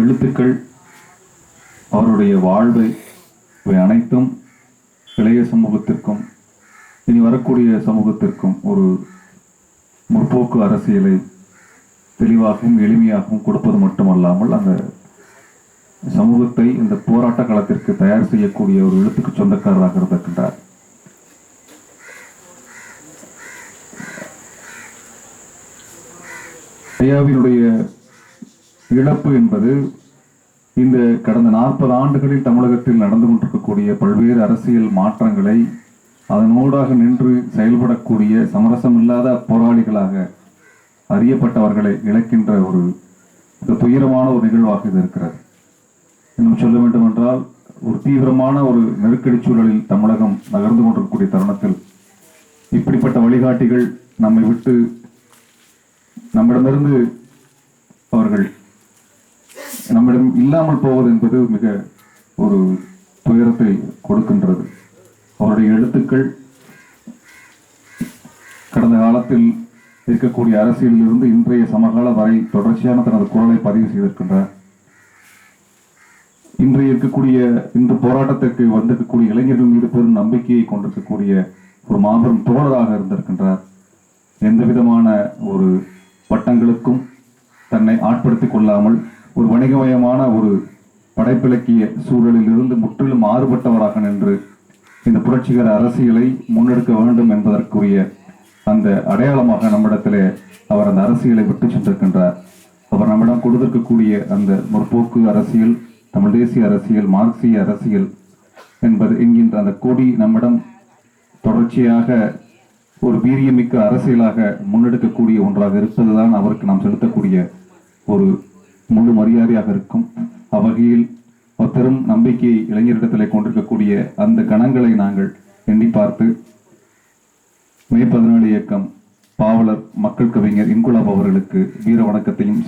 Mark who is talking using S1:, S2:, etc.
S1: எழுத்துக்கள் அவருடைய வாழ்வை இவை அனைத்தும் இளைய சமூகத்திற்கும் இனி வரக்கூடிய சமூகத்திற்கும் ஒரு முற்போக்கு அரசியலை தெளிவாகவும் எளிமையாகவும் கொடுப்பது மட்டுமல்லாமல் அந்த சமூகத்தை இந்த போராட்ட காலத்திற்கு தயார் செய்யக்கூடிய ஒரு எழுத்துக்கு சொந்தக்காரராக இருந்திருக்கின்றார். ஐயாவினுடைய இழப்பு என்பது இந்த கடந்த நாற்பது ஆண்டுகளில் தமிழகத்தில் நடந்து கொண்டிருக்கக்கூடிய பல்வேறு அரசியல் மாற்றங்களை அதனூடாக நின்று செயல்படக்கூடிய சமரசமில்லாத போராளிகளாக அறியப்பட்டவர்களை இழக்கின்ற ஒரு மிக துயரமான ஒரு நிகழ்வாக இது இருக்கிறது. இன்னும் சொல்ல வேண்டும் என்றால் ஒரு தீவிரமான ஒரு நெருக்கடி சூழலில் தமிழகம் நகர்ந்து கொண்டிருக்கக்கூடிய தருணத்தில் இப்படிப்பட்ட வழிகாட்டிகள் நம்மை விட்டு நம்மிடமிருந்து அவர்கள் நம்மிடம் இல்லாமல் போவது என்பது மிக ஒரு துயரத்தை கொடுக்கின்றது. அவருடைய எழுத்துக்கள் கடந்த காலத்தில் இருக்கக்கூடிய அரசியலிலிருந்து இன்றைய சமகால வரை தொடர்ச்சியான தனது குரலை பதிவு செய்திருக்கின்றார். இன்று இருக்கக்கூடிய இந்த போராட்டத்திற்கு வந்திருக்கக்கூடிய இளைஞர்கள் மீது பெரும் நம்பிக்கையை கொண்டிருக்கக்கூடிய ஒரு மாபெரும் தோழராக இருந்திருக்கின்றார். எந்த விதமான ஒரு வட்டங்களுக்கும் தன்னை ஆட்படுத்திக் கொள்ளாமல் ஒரு வணிகமயமான ஒரு படைப்பிலக்கிய சூழலில் இருந்து முற்றிலும் மாறுபட்டவராக நின்று இந்த புரட்சிகர அரசியலை முன்னெடுக்க வேண்டும் என்பதற்குரிய அந்த அடையாளமாக நம்மிடத்திலே அவர் அந்த அரசியலை விட்டு சென்றிருக்கின்றார். அவர் நம்மிடம் கொடுத்திருக்கக்கூடிய அந்த முற்போக்கு அரசியல் தமிழ் தேசிய அரசியல் மார்க்சிய அரசியல் என்பது என்கின்ற அந்த கொடி நம்மிடம் தொடர்ச்சியாக ஒரு வீரியமிக்க அரசியலாக முன்னெடுக்கக்கூடிய ஒன்றாக இருப்பதுதான் அவருக்கு நாம் செலுத்தக்கூடிய ஒரு முழு மரியாதையாக இருக்கும். அவ்வகையில் பெரும் நம்பிக்கையை இளைஞரிடத்திலே கொண்டிருக்கக்கூடிய அந்த கணங்களை நாங்கள் எண்ணி பார்த்து மே பதினேழு இயக்கம் பாவலர் மக்கள் கவிஞர் இன்குலாப் அவர்களுக்கு வீர வணக்கத்தையும்